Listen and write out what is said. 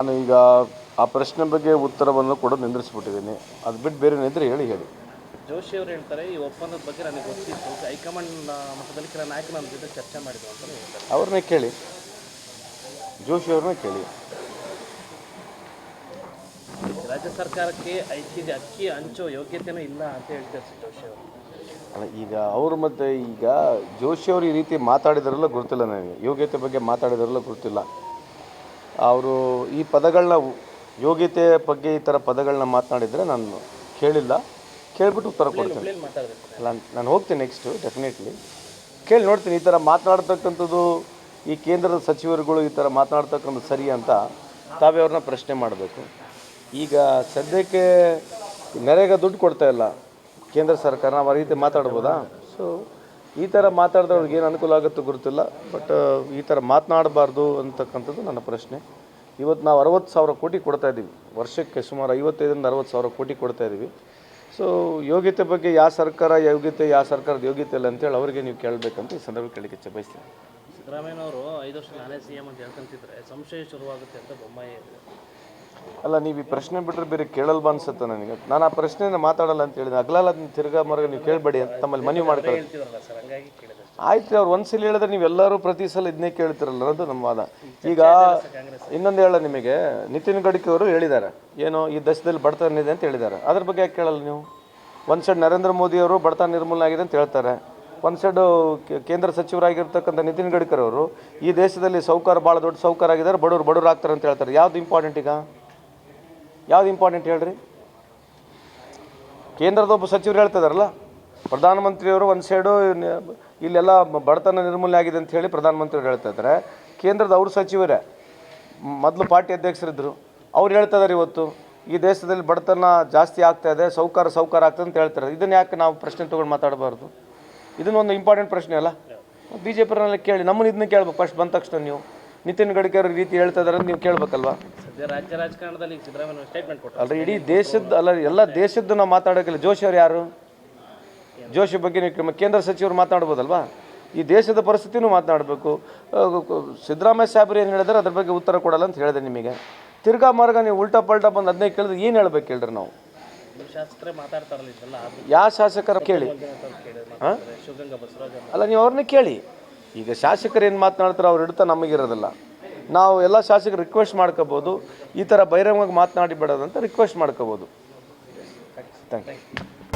ನಾನು ಈಗ ಆ ಪ್ರಶ್ನೆ ಬಗ್ಗೆ ಉತ್ತರವನ್ನು ಕೂಡ ನಿಂದಿರಿಸ್ಬಿಟ್ಟಿದ್ದೀನಿ. ಅದು ಬಿಟ್ಟು ಬೇರೆ ನಿದ್ರೆ ಹೇಳಿ ಹೇಳಿ. ಜೋಶಿ ಅವರು ಹೇಳ್ತಾರೆ ಈ ಒಪ್ಪಂದದ ಬಗ್ಗೆ ನನಗೆ ಗೊತ್ತಿತ್ತು. ಹೈಕಮಾಂಡ್ ಮಟ್ಟದಲ್ಲಿ ಕೆಲ ನಾಯಕರು ನಮ್ಮ ಜೊತೆ ಚರ್ಚೆ ಮಾಡಿದ್ರು ಅಂತ ಹೇಳ್ತಾರೆ. ಅವ್ರನ್ನೇ ಕೇಳಿ. ಜೋಶಿ ಅವ್ರನ್ನೇ ಕೇಳಿ. ರಾಜ್ಯ ಸರ್ಕಾರಕ್ಕೆ ಐದು ಅಕ್ಕಿ ಹಂಚೋ ಯೋಗ್ಯತೆನೂ ಇಲ್ಲ ಅಂತ ಹೇಳ್ತಾರೆ ಸರ್ ಜೋಶಿ ಅವರು. ಅಲ್ಲ ಈಗ ಅವರು ಮತ್ತೆ ಈಗ ಜೋಶಿ ಅವರು ಈ ರೀತಿ ಮಾತಾಡಿದಾರಲ್ಲ ಗೊತ್ತಿಲ್ಲ ನನಗೆ. ಯೋಗ್ಯತೆ ಬಗ್ಗೆ ಮಾತಾಡಿದಾರಲ್ಲ ಗೊತ್ತಿಲ್ಲ ಅವರು ಈ ಪದಗಳನ್ನ ಯೋಗ್ಯತೆ ಬಗ್ಗೆ ಈ ಥರ ಪದಗಳನ್ನ ಮಾತನಾಡಿದರೆ ನಾನು ಕೇಳಿಲ್ಲ. ಕೇಳಿಬಿಟ್ಟು ಉತ್ತರ ಕೊಡ್ತೇನೆ. ಅಲ್ಲ ನಾನು ಹೋಗ್ತೀನಿ ನೆಕ್ಸ್ಟು ಡೆಫಿನೆಟ್ಲಿ ಕೇಳಿ ನೋಡ್ತೀನಿ ಈ ಥರ ಮಾತನಾಡ್ತಕ್ಕಂಥದ್ದು ಈ ಕೇಂದ್ರದ ಸಚಿವರುಗಳು ಈ ಥರ ಮಾತನಾಡ್ತಕ್ಕಂಥದ್ದು ಸರಿ ಅಂತ ತಾವೇ ಅವ್ರನ್ನ ಪ್ರಶ್ನೆ ಮಾಡಬೇಕು. ಈಗ ಸದ್ಯಕ್ಕೆ ನೆರೆಗೆ ದುಡ್ಡು ಕೊಡ್ತಾ ಇಲ್ಲ ಕೇಂದ್ರ ಸರ್ಕಾರ ನಾವು ಆ ರೀತಿ ಮಾತಾಡ್ಬೋದಾ? ಸೊ ಈ ಥರ ಮಾತಾಡಿದವ್ರಿಗೆ ಏನು ಅನುಕೂಲ ಆಗುತ್ತೋ ಗೊತ್ತಿಲ್ಲ ಬಟ್ ಈ ಥರ ಮಾತನಾಡಬಾರ್ದು ಅಂತಕ್ಕಂಥದ್ದು ನನ್ನ ಪ್ರಶ್ನೆ. ಇವತ್ತು ನಾವು ಅರವತ್ತು ಸಾವಿರ ಕೋಟಿ ಕೊಡ್ತಾ ಇದ್ದೀವಿ ವರ್ಷಕ್ಕೆ ಸುಮಾರು ಐವತ್ತೈದರಿಂದ ಅರವತ್ತು ಸಾವಿರ ಕೋಟಿ ಕೊಡ್ತಾ ಇದ್ದೀವಿ ಸೊ ಯೋಗ್ಯತೆ ಬಗ್ಗೆ ಯಾವ ಸರ್ಕಾರ ಯೋಗ್ಯತೆ, ಯಾವ ಸರ್ಕಾರದ ಯೋಗ್ಯತೆ ಇಲ್ಲ ಅಂತೇಳಿ ಅವರಿಗೆ ನೀವು ಕೇಳಬೇಕಂತ ಈ ಸಂದರ್ಭ ಕೇಳಲಿಕ್ಕೆ ಬಯಸ್ತೀನಿ ಸಿದ್ದರಾಮಯ್ಯನವರು ಐದು ವರ್ಷ ನಾನೇ ಸಿ ಎಂ ಅಂತ ಹೇಳ್ಕೊಂತಿದ್ರೆ ಸಂಶಯ ಶುರುವಾಗುತ್ತೆ ಅಂತ ಬೊಮ್ಮಾಯಿ. ಅಲ್ಲ, ನೀವು ಈ ಪ್ರಶ್ನೆ ಬಿಟ್ಟರೆ ಬೇರೆ ಕೇಳಲ್ವಾ ಅನ್ಸುತ್ತೆ ನನಗೆ. ನಾನು ಆ ಪ್ರಶ್ನೆನ ಮಾತಾಡಲ್ಲ ಅಂತ ಹೇಳಿದೆ. ಅಗಲಲ್ಲ ತಿರ್ಗಾ ಮರಗ ನೀವು ಕೇಳಬೇಡಿ ಅಂತ ತಮ್ಮಲ್ಲಿ ಮನವಿ ಮಾಡ್ಕೊಳ್ಳಿ ಆಯ್ತು ಅವ್ರು ಒಂದ್ಸಲ ಹೇಳಿದ್ರೆ ನೀವೆಲ್ಲರೂ ಪ್ರತಿ ಸಲ ಇದನ್ನೇ ಕೇಳ್ತಿರಲ್ಲ ಅನ್ನೋದು ನಮ್ಮ ವಾದ. ಈಗ ಇನ್ನೊಂದು ಹೇಳ ನಿಮಗೆ, ನಿತಿನ್ ಗಡ್ಕರಿ ಅವರು ಹೇಳಿದ್ದಾರೆ. ಏನೋ ಈ ದೇಶದಲ್ಲಿ ಬಡತನ ಇದೆ ಅಂತ ಹೇಳಿದ್ದಾರೆ. ಅದ್ರ ಬಗ್ಗೆ ಯಾಕೆ ಕೇಳಲ್ಲ ನೀವು? ಒಂದು ಸೈಡ್ ನರೇಂದ್ರ ಮೋದಿ ಅವರು ಬಡತನ ನಿರ್ಮೂಲನೆ ಆಗಿದೆ ಅಂತ ಹೇಳ್ತಾರೆ. ಒಂದು ಸೈಡು ಕೇಂದ್ರ ಸಚಿವರಾಗಿರ್ತಕ್ಕಂಥ ನಿತಿನ್ ಗಡ್ಕರಿ ಅವರು, ಈ ದೇಶದಲ್ಲಿ ಸೌಕಾರ, ಭಾಳ ದೊಡ್ಡ ಸೌಕಾರ ಆಗಿದ್ದಾರೆ, ಬಡವರು ಬಡವರು ಆಗ್ತಾರೆ ಅಂತ ಹೇಳ್ತಾರೆ. ಯಾವ್ದು ಇಂಪಾರ್ಟೆಂಟ್ ಈಗ? ಯಾವ್ದು ಇಂಪಾರ್ಟೆಂಟ್ ಹೇಳ್ರಿ? ಕೇಂದ್ರದ ಒಬ್ಬ ಸಚಿವರು ಹೇಳ್ತಿದಾರಲ್ಲ, ಪ್ರಧಾನಮಂತ್ರಿಯವರು ಒಂದು ಸೈಡು ಇಲ್ಲೆಲ್ಲ ಬಡತನ ನಿರ್ಮೂಲನೆ ಆಗಿದೆ ಅಂತ ಹೇಳಿ ಪ್ರಧಾನಮಂತ್ರಿಯವರು ಹೇಳ್ತಾ ಇದ್ದಾರೆ ಕೇಂದ್ರದ ಅವ್ರ ಸಚಿವರೇ, ಮೊದಲು ಪಾರ್ಟಿ ಅಧ್ಯಕ್ಷರಿದ್ದರು ಅವ್ರು ಹೇಳ್ತಾ ಇದಾರೆ ಇವತ್ತು, ಈ ದೇಶದಲ್ಲಿ ಬಡತನ ಜಾಸ್ತಿ ಆಗ್ತಾ ಇದೆ, ಸೌಕಾರ ಸೌಕಾರ ಆಗ್ತದೆ ಅಂತ ಹೇಳ್ತಾರೆ ಇದನ್ನ ಯಾಕೆ ನಾವು ಪ್ರಶ್ನೆ ತೊಗೊಂಡು ಮಾತಾಡಬಾರ್ದು? ಇದನ್ನೊಂದು ಇಂಪಾರ್ಟೆಂಟ್ ಪ್ರಶ್ನೆ ಅಲ್ಲ? ಬಿ ಜೆ ಕೇಳಿ, ನಮ್ಮನ್ನ ಇದನ್ನ ಕೇಳ್ಬೇಕು. ಫಸ್ಟ್ ಬಂದ ತಕ್ಷಣ ನೀವು. ನಿತಿನ್ ಗಡ್ಕರಿ ರೀತಿ ಹೇಳ್ತಾ ಇದಾರೆ ನೀವು ಕೇಳ್ಬೇಕಲ್ವಾ? ರಾಜ್ಯ ರಾಜಕಾರಣದಲ್ಲಿ ಸಿದ್ದರಾಮಯ್ಯ ಸ್ಟೇಟ್ಮೆಂಟ್ ಕೊಟ್ಟರು. ಅಲ್ರಿ ಇಡೀ ದೇಶದ ಅಲ್ಲ ಎಲ್ಲ ದೇಶದ್ದು ನಾವು ಮಾತಾಡೋಕ್ಕಿಲ್ಲ. ಜೋಶಿ ಅವ್ರು ಯಾರು? ಜೋಶಿ ಬಗ್ಗೆ ನೀವು ಕೇಂದ್ರ ಸಚಿವರು ಮಾತಾಡ್ಬೋದಲ್ವಾ? ಈ ದೇಶದ ಪರಿಸ್ಥಿತಿನೂ ಮಾತನಾಡಬೇಕು ಸಿದ್ದರಾಮಯ್ಯ ಸಾಹೇಬ್ರು ಏನು ಹೇಳಿದ್ರೆ ಅದ್ರ ಬಗ್ಗೆ ಉತ್ತರ ಕೊಡಲ್ಲ ಅಂತ ಹೇಳಿದೆ ನಿಮಗೆ. ತಿರ್ಗಾ ಮಾರ್ಗ ನೀವು ಉಲ್ಟಾ ಪಲ್ಟಾ ಬಂದು ಅದನ್ನೇ ಕೇಳಿದ್ರೆ ಏನು ಹೇಳ್ಬೇಕು ಹೇಳ್ರಿ ನಾವು? ಯಾವ ಶಾಸಕರ ಕೇಳಿ. ಅಲ್ಲ ನೀವು ಅವ್ರನ್ನ ಕೇಳಿ. ಈಗ ಶಾಸಕರು ಏನು ಮಾತನಾಡ್ತಾರೋ ಅವ್ರ ಹಿಡಿತ ನಮಗಿರೋದಿಲ್ಲ. ನಾವು ಎಲ್ಲ ಶಾಸಕರು ರಿಕ್ವೆಸ್ಟ್ ಮಾಡ್ಕೋಬೋದು. ಈ ಥರ ಬಹಿರಂಗವಾಗಿ ಮಾತನಾಡಿ ಬಿಡೋದಂತ ರಿಕ್ವೆಸ್ಟ್ ಮಾಡ್ಕೋಬೋದು. Thank you